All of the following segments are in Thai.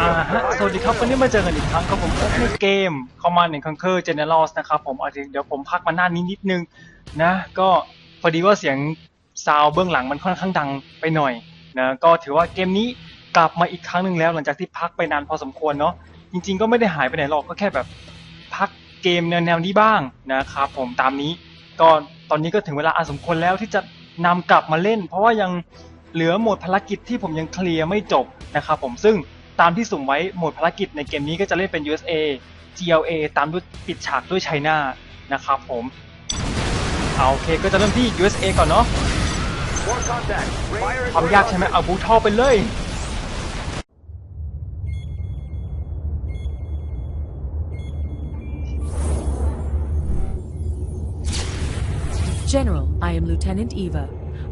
อ่าฮะสวัสดีครับวันนี้มาเจอกันอีกครั้งครับผมในเกม Command and Conquer Generals นะครับผมเดี๋ยวผมพักมาหน้านี้นิดนึงนะ ก็พอดีว่าเสียงซาวเบื้องหลังมันค่อนข้างดังไปหน่อยนะก็ถือว่าเกมนี้กลับมาอีกครั้งหนึ่งแล้ว หลังจากที่พักไปนานพอสมควรเนาะจริง ๆ ก็ไม่ได้หายไปไหนหรอกก็แค่แบบพักเกมแนวๆนี้บ้างนะครับผมตามนี้ก็ตอนนี้ก็ถึงเวลาอันสมควรแล้วที่จะนำกลับมาเล่น เพราะว่ายังเหลือโหมดภารกิจที่ผมยังเคลียร์ไม่จบนะครับผมซึ่ง ตามที่สุ่มไว้โหมดภารกิจในเกมนี้ก็จะเล่นเป็น USA GLA ตามด้วยปิดฉากด้วยไชน่านะครับผมเอาโอเคก็จะเริ่มที่ USA ก่อนเนาะความยากใช่ไหมเอาบูทอไปเลย General, I am Lieutenant Eva.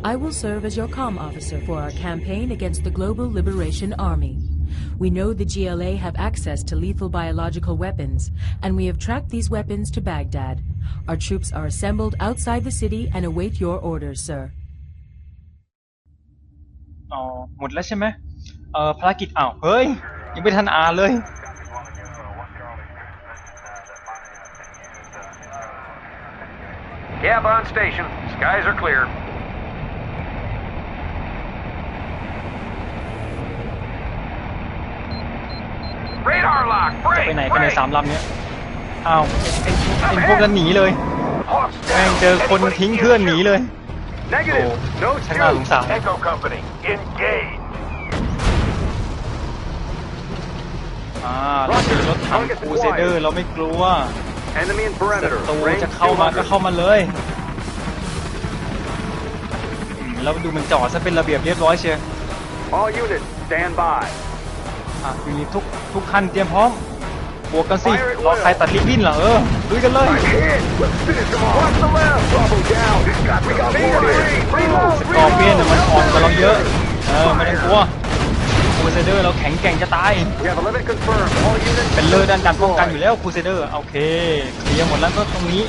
I will serve as your comm officer for our campaign against the Global Liberation Army. We know the GLA have access to lethal biological weapons, and we have tracked these weapons to Baghdad. Our troops are assembled outside the city and await your orders, sir. อ๋อหมดแล้วใช่ไหมเออภารกิจอ้าวเฮ้ย ยังไม่ทันอ่านเลย Cab on station. Skies are clear. ไปไหนไปไหน break. สามลำเนี้ยอ้าวไอ้ไอ้ไอ้พวกนั้นหนีเลย Hawks แม่ง down. เจอคนทิ้งเพื่อนหนีเลย Negative. Oh, No ช่างน่าสงสาร shoot. Echo Company. Engage. อ่าเราเจอรถถังคูเซเดอร์เราไม่กลัว Enemy in ศั perimeter. ตรู Range จะเข้ามาก็ 200. เข้ามาเลยอืมแล้วดูมันจอดซะเป็นระเบียบเรียบร้อยเชียว อะยูนิตทุกทุกคันเตรียมพร้อม บวกกันสิ รอใครตัดลิบบิ้นเหรอเออลุยกันเลย Hit. Let's finish them off. Watch the left. Bravo down. Got we got Reload. สกอร์เปียนน่ะมันอ่อนกว่าเราเยอะ เออไม่ต้องกลัวคูเซเดอร์เราแข็งแกร่งจะตาย We have 11 confirmed. All units. เป็นเลอร์ด้านการป้องกันอยู่แล้วคูเซเดอร์โอเคเคลียร์หมดแล้วก็ตรงนี้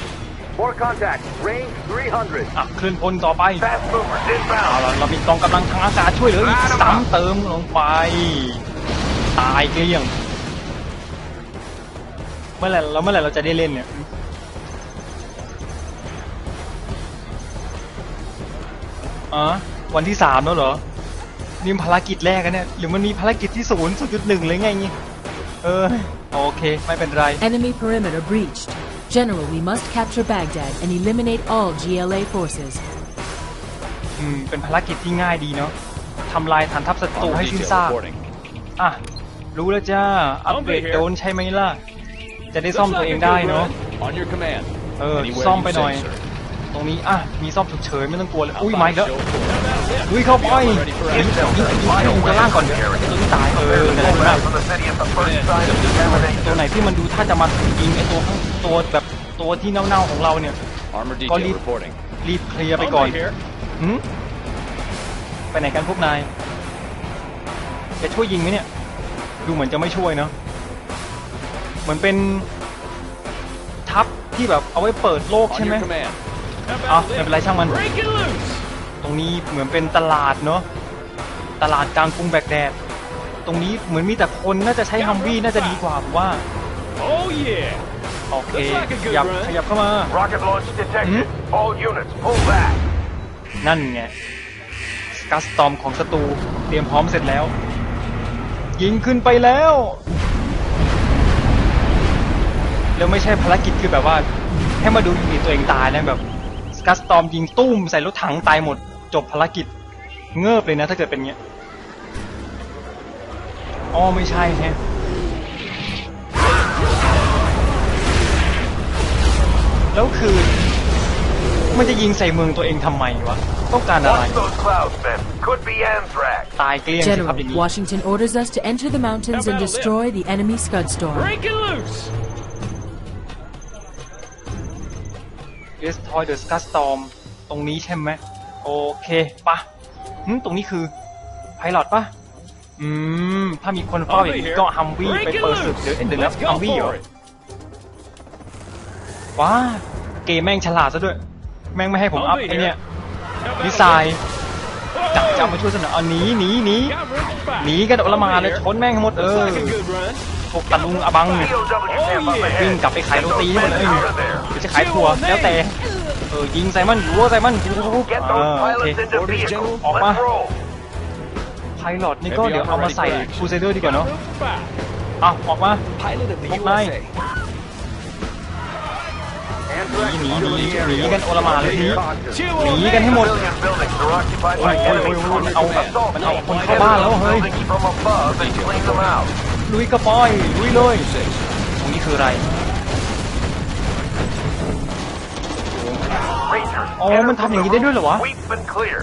More contact. Range 300. อะเคลื่อนพลต่อไป Fast movers เอา inbound. ล่ะเรามีกองกำลังทางอากาศช่วยเหลืออีกซ้ำเติมลงไป ตายเกลี้ยงเมื่อไหร่เราเมื่อไหร่เราจะได้เล่นเนี่ยอ๋อวันที่สามแล้วเหรอ นี่ภารกิจแรกอะเนี่ย หรือมันมีภารกิจที่ศูนย์ศูนย์จุดหนึ่งเลยไงงี้ เออ โอเค ไม่เป็นไร Enemy perimeter breached. General, we must capture Baghdad and eliminate all GLA forces. อืม เป็นภารกิจที่ง่ายดีเนาะทำลายฐานทัพศัตรูให้สิ้นซากอะ รู้แล้วจ้า อัปเกรดโดรนใช่ไหมล่ะ จะได้ซ่อมตัวเองได้เนาะ On your command. เออ Anywhere ซ่อม you ไปหน่อย say, sir. ตรงนี้ อะ มีซ่อมฉุกเฉินไม่ต้องกลัวเลย อุ้ย I'll ไม่ find แล้ว show for it. ลุยเข้าไปยิงยิงยิงตัวล่างก่อนเดี๋ยวไอ้ตัวที่ตาย เออนั่นแหละนั่นแหละ From the city at the first sign of determination. ตัวไหนที่มันดูถ้าจะมายิงไอ้ตัวข้างตัวแบบตัวที่เน่าๆของเราเนี่ย Armor Có detail đi- reporting. รีบเคลียร์ไปก่อน On my here. หืมไปไหนกันพวกนาย จะช่วยยิงไหมเนี่ย ดูเหมือนจะไม่ช่วยเนาะเหมือนเป็นทัพที่แบบเอาไว้เปิดโลก On ใช่ไหม your command. อะไม่เป็นไรช่างมัน Break it loose. ตรงนี้เหมือนเป็นตลาดเนาะตลาดกลางกรุงแบกแดด ตรงนี้เหมือนมีแต่คนน่าจะใช้ฮัมวี่น่าจะดีกว่าผมว่า Oh yeah. โอเค Looks like a ข good ยับ run. ขยับเข้ามา Rocket launch detected. Hmm? All units, pull back. นั่นไงสกัสตอมของศัตรูเตรียมพร้อมเสร็จแล้ว ยิงขึ้นไปแล้ว แล้วไม่ใช่ภารกิจคือแบบว่า ให้มาดูยูนิตตัวเองตายนะแบบสกัสตอมยิงตุ้มใส่รถถังตายหมด จบภารกิจเงิบเลยนะ ถ้าเกิดเป็นเงี้ยอ๋อไม่ใช่แฮะแล้วคือ มันจะยิงใส่เมืองตัวเองทำไมวะ ต้องการอะไร Watch those clouds, men. Could be anthrax. ตายเกลี้ยงสิครั General, บอย่างนี้ Washington orders us to enter the mountains and destroy the enemy Scud storm. Break it loose. Destroy the Scar Storm ตรงนี้ใช่ไหมโอเคปะหึตรงนี้คือไพลอตปะอืม ถ้ามีคนเฝ้าอย่างนี้ก็ฮัมวี่ไป Break it เปิดศึก loose. เดี๋ยวเดี๋ยวแล้ว Let's ฮัม go วี่เหรอ for it. ว้าเกมแม่งฉลาดซะด้วย แม่งไม่ให้ผมอัพ I'll be ไอเนี่ย How about ดีไซน์ this? จับจับมาช่วยสนอเอาหนีหนีหนี Cover. หนีกันโอละหมาดเลยชนแม่งให้หมดเอ Looks อ like a good run. พวกตะลุงอบังเนี่ย POW camp up วิ่ง ahead. กลับไปขายโรตีให้หมดเลย Out of there. หรือจะขายถั่วแล้วแต่เออยิงใส่มันรัวใส่มัน Get เอ those อโอเค pilots into Orders, vehicles. General. Opa. Let's roll. ไพลอตนี่ก็เดี๋ยวเอามาใส่คูเซเดอร์ดีกว่าเนาะ Room for five. เอาออกมา Pilot of the Bốc này. USA. หนีหนีหนีหนีกันโอละหมาดเลยที Chew ห on นีกันให้หมด Civilian buildings are occupied โอ้ by ยโอ้ย enemy โอ้ยมัน forces. เอา Assault มันเอา teams คน will เข้า hit บ้านแล้ว those เฮ้ย buildings from above and clean them out. ลุยกระปอยลุยเลยตรงนี้คืออะไร Rangers, อ๋อ enter มันทำอย่างนี้ได้ด้วยเหรอวะ Sweep and clear.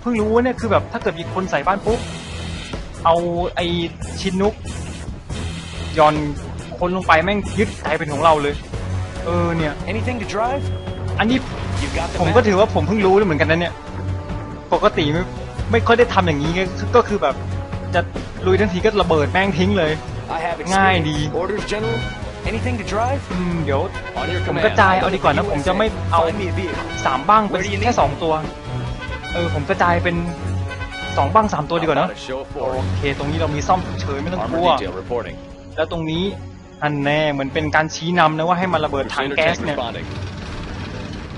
เพิ่งรู้ว่าเนี่ยคือแบบถ้าเกิดมีคนใส่บ้านปุ๊บ เอาไอชิ้นนุกหย่อนคนลงไปแม่งยึดกลายเป็นของเราเลย เออเนี่ย Anything to drive? อันนี้ You got the ผมก็ถือว่าผมเพิ่งรู้เลยเหมือนกันนะเนี่ย ปกติไม่ไม่ค่อยได้ทำอย่างนี้ไงก็คือแบบ จะลุยทันทีก็ระเบิดแม่งทิ้งเลย I have ง่ายดี experience. Orders, General. Anything to drive? อืมเดี๋ยว On your ผม command. กระจายเอาดีกว่านะ ผมจะไม่เอา Find me a vehicle. สามบ้างเป็นแค่สองตัว เออ ผมกระจายเป็นสองบ้างสามตัวดีกว่าเนอะ How about a show of โอ force? เค ตรงนี้เรามีซ่อมฉุกเฉินไม่ต้องก Armor ลัว detail reporting. แล้วตรงนี้ อันแน่เหมือนเป็นการชี้นำนะว่าให้มันระเบิดถัง Crusader แก๊ส tank เนี่ย responding.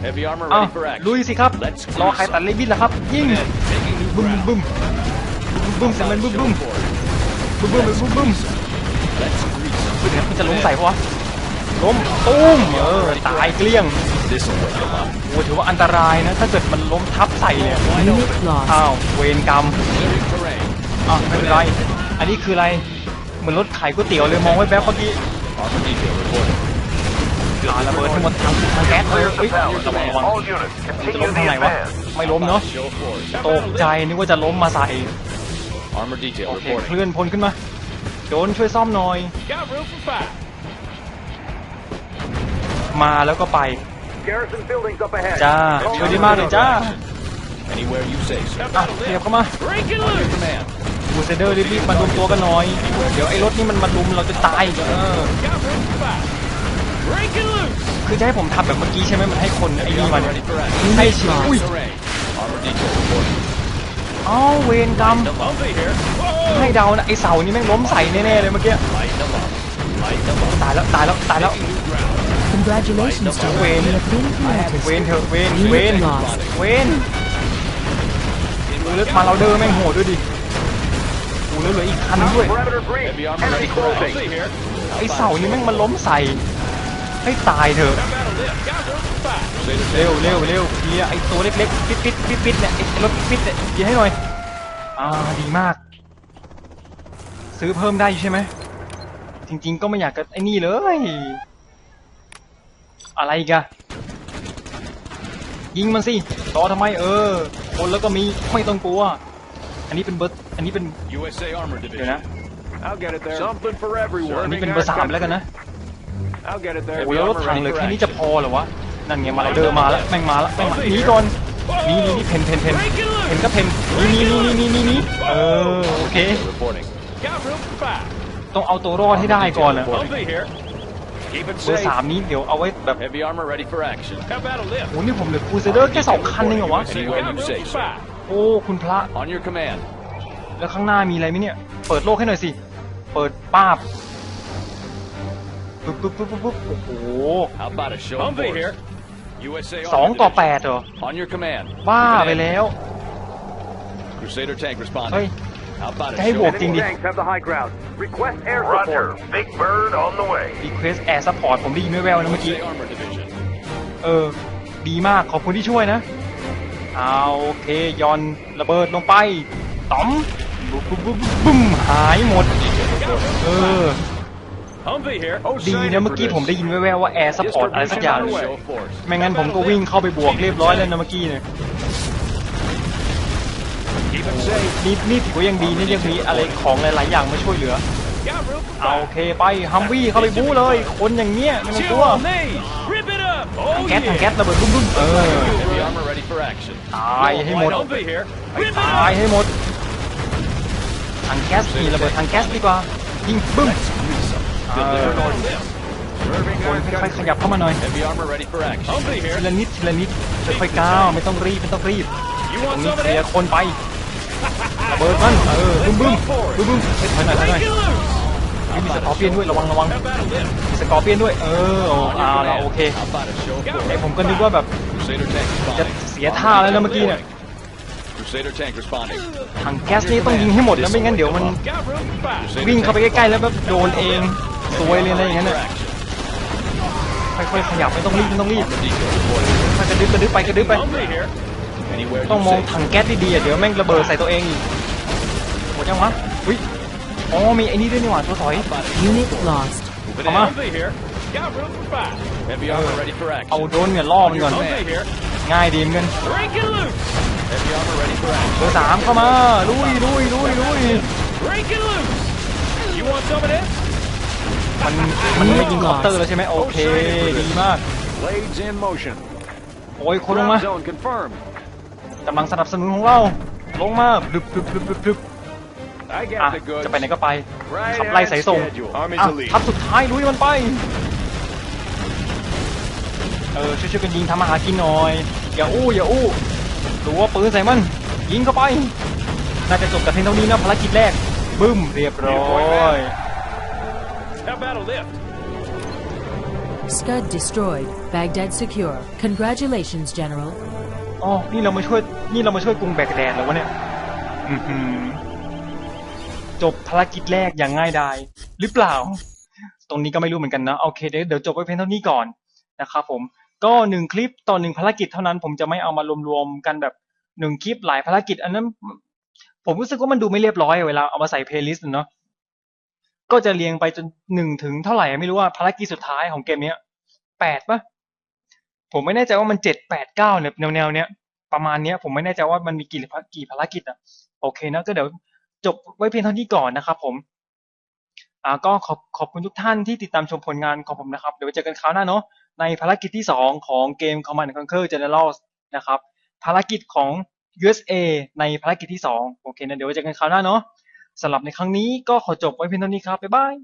Heavy armor อ้าว ready for action. ลุยสิครับ Let's รอใครตัดเลบินล่ะครับ ยิง Command, taking new บึ้ม ground. บึ้มบึ้มบึ้มเสียงมันบึ้มบึ้ม Show of force. บึ้มบึ้มบึ้มบึ้ม Let's grease 'em. เดี๋ยวมันจะล้มใส่ปะวะล้มตุ้มเออตายเกลี้ยง This'll wake 'em up. โอ้ถือว่าอันตรายนะ ถ้าเกิดมันล้มทับใส่เนี่ย Unit lost. อ้าวเวรกรรม Clearing terrain. อะไม่เป็นไรอันนี้คืออะไรเห มือนรถขายก๋วยเตี๋ยวเลยมองไว้แป๊บเมื่อกี้ Armor detail reporting. อ่าระเบิดทั้งหมดทางทางแก๊สเลย Clear เฮ้ย the valley. ระวังระวัง All units, มันจะ continue ล้มทาง the ไหนวะ advance. ไม่ล้มเนาะ Show of force. ตกใจนึกว่าจะล้มมาใส่ Armor detail โอเค reporting. เคลื่อนพลขึ้นมาโจนช่วยซ่อมหน่อย Got room for five. มาแล้วก็ไป Garrison buildings up ahead. จ้า Call ช่วย out ดีมากเลยจ้า Anywhere you say so. อะเรียบเข้ามา Break it loose. Command. บูเซเดอร์รีบๆมารวมตัวกันหน่อย เดี๋ยวไอ้รถนี่มันมารุมเราจะตายเออ Got room for five. Break it loose. คือจะให้ผมทำแบบเมื่อกี้ใช่ไหมมันให้คนไอ้ Heavy นี่มา armor เนี่ย ready for action. ให้ชิวอุ้ย Terrain. Armor detail reporting. เอ้าเวรกรรม I'll be here. ให้เดานะไอ้เสานี่แม่งล้มใส่แน่ๆเลยเมื่อกี้ Light them up. Light them up. ตายแล้วตายแล้วตายแล้ว Taking new ground. Congratulations, General. Wayne. You have been promoted. เวนเถอะเวนเว Unit น lost. เวนดูเลือดมาเราเดอร์แม่งโหดด้วยดิ แล้วเหลืออีกคันด้วยไอ้เสานี่แม่งมันล้มใส่ให้ตายเถอะเร็วเร็วเร็วเคลียไอ้ตัวเล็กๆปิดปิดปิดปิดเนี่ยไอ้รถปิดเนี่ยเคลียให้หน่อยอ่าดีมาก ซื้อเพิ่มได้ใช่ไหมจริง ๆ ก็ไม่อยากจะไอ้นี่เลย อะไรอีกอะยิงมันสิรอทำไมเออ คนแล้วก็มีไม่ต้องกลัว อันนี้เป็นเบอร์ อันนี้เป็น USA Armor เดี๋ยว Division. นะ I'll get it there. Something for อัน everyone. นี้เป็นเบอร์สามแล้วกันนะ I'll get it there. โอ้ยแล้วรถถังเหลือแค่นี้จะพอเหรอวะ นั่นไงมาเราเดินมาแล้วแม่งมาแล้วแม่งมาหนีก่อนหนีหนีนี่เพนเพนเพนเพนก็เพนหนีหนีหนีหนีหนีหนีเออโอเค Reporting. Got room for five. ต้องเอาตัวรอดให้ได้ก่อนอะ I'll be here. Keep it เบอร์ safe. สามนี้เดี๋ยวเอาไว้แบบ Heavy armor ready for action. How about a lift? โอ้นี่ผมเหลือคูเซเดอร์แค่สองคันเองเหรอวะ Anywhere Got you say room so. for โอ้คุณพระ On your command. แล้วข้างหน้ามีอะไรไหมเนี่ย เปิดโลกให้หน่อยสิ เปิดป้าบปุ๊บปุ๊บปุ๊บปุ๊บปุ๊บโอ้โห How about a show I'll of be force? here. USA สอง Armor ต่อ Division. แปดเหรอ On your command. บ้า Moving ไป in. แล้ว Crusader tank เฮ้ย responding. How about a Hey, show walk of in Enemy the- tanks have the high ground. Request air support. Roger. Big Bird on the way. Request Air Support ผมได้ยินแว่วๆนะเมื่อกี้ USA Armor Division. เออ ดีมากขอบคุณที่ช่วยนะ เอาโอเคยอนระเบิดลงไปต๋อม ปุ๊บบุ๊บบุ๊บบึ้มหายหมด เออ ดีนะเมื่อกี้ผมได้ยินแว่วๆว่า Air Support อะไรสักอย่างไม่งั้นผมก็วิ่งเข้าไปบวกเรียบร้อยแล้วนะเมื่อกี้เนี่ยนี่นี่ถือว่ายังดีนี่ยังมีอะไรของหลายๆอย่างมาช่วยเหลือเอาโอเคไปฮัมวี่เข้าไปบู๊เลย คนอย่างเงี้ยไม่ต้องกลัวถังแก๊สถังแก๊สระเบิดบุ้มๆเออตายให้หมดตายให้หมด ถังแก๊สนี่ระเบิดถังแก๊สดีกว่ายิงบึ้มเออ Deliver on lift. Serving คนค่อยๆขยับเข้ามาหน่อยทีละนิดทีละนิดค่อยๆก้าวไม่ต้องรีบไม่ต้องรีบตรงนี้เคลียร์คนไประเบิดมันเออบึ้มบึ้มบึ้มบึ้มเฮ้ยถอยหน่อยถอยหน่อยมีสกอร์เปียนด้วยระวังระวังมีสกอร์เปียนด้วยเออโอ้เอาโอเคไอผมก็นึกว่าแบบจะเสียท่าแล้วนะเมื่อกี้เนี่ย ถังแก๊สนี่ต้องยิงให้หมดนะไม่งั้นเดี๋ยวมัน Got room for five. Crusader วิ่งเข้าไป tank ใกล้ๆแล้วแบบโดนเองสวยเลยนะอย่างนั้น for น่ะ action. ค่อยๆขยับไม่ต้องรีบไม่ต้องรีบ Armor decoy deployed. ถ้ากระดึ๊บกระดึ๊บไปกระดึ๊บไป Over here. Anywhere ต้อง you มอง say. ถังแก๊สดีๆอะเดี๋ยวแม่งระเบิดใส่ตัวเองอีกหมดยังวะอุ้ยอ๋อมีไอ้นี่ด้วยนี่หว่าตัวถอย Unit lost. Moving Come on. in. Over here. Got room for five. Heavy armor ready for เอา action. โดรนเนี่ยล่อมันก่อน Over here. ง่ายดีเหมือนกัน Break it loose. Heavy armor ready for เบ action. อร์สามเข้ามาลุยลุยลุยลุย Break it loose. You want some of this? มันมันไม่ยิงคอปเตอร์แล้วใช่ไหมโอเคดีมาก Blades in motion. โอ้ยคนลงมา Ground zone confirmed. กำลังสนับสนุนของเราลงมาดึบดึบดึบดึบดึบ I อะ got the goods. จะไปไหนก็ไป Right ขับไล่ as สายส่ง scheduled. อะทับสุดท้ายลุยมันไปเออช่วยๆกันยิงทำอาหารกินหน่อยอย่าอู้อย่าอู้ หรือว่าปืนใส่มัน ยิงเข้าไป น่าจะจบกับเพียงเท่านี้นะภารกิจแรก บึ้มเรียบร้อย How about a lift? Scud destroyed. Baghdad secure. Congratulations, General. อ๋อ นี่เรามาช่วย นี่เรามาช่วยกรุงแบกแดดแล้ววะเนี่ยอือหือจบภารกิจแรกอย่างง่ายดายหรือเปล่า ตรงนี้ก็ไม่รู้เหมือนกันนะ โอเค เดี๋ยวเดี๋ยวจบไว้เพียงเท่านี้ก่อนนะครับผม ก็หนึ่งคลิปต่อหนึ่งภารกิจเท่านั้นผมจะไม่เอามารวมๆกันแบบหนึ่งคลิปหลายภารกิจ อันนั้น ผมรู้สึกว่ามันดูไม่เรียบร้อยเวลาเอามาใส่เพลย์ลิสต์เนาะก็จะเรียงไปจนหนึ่งถึงเท่าไหร่ไม่รู้ว่าภารกิจสุดท้ายของเกมเนี้ยแปดปะผมไม่แน่ใจว่ามันเจ็ดแปดเก้าเนี่ยแนวๆเนี้ยประมาณเนี้ย ผมไม่แน่ใจว่ามันมีกี่ภากี่ภารกิจอะโอเคนะก็เดี๋ยวจบไว้เพียงเท่านี้ก่อนนะครับผมอ่าก็ขอบขอบคุณทุกท่านที่ติดตามชมผลงานของผมนะครับ เดี๋ยวไว้เจอกันคราวหน้าเนาะ ในภารกิจที่สองของเกม Command and Conquer Generals นะครับ ภารกิจของ USA ในภารกิจที่สองโอเคนะเดี๋ยวไว้เจอกันคราวหน้าเนาะสำหรับในครั้งนี้ก็ขอจบไว้เพียงเท่านี้ครับ บ๊ายบาย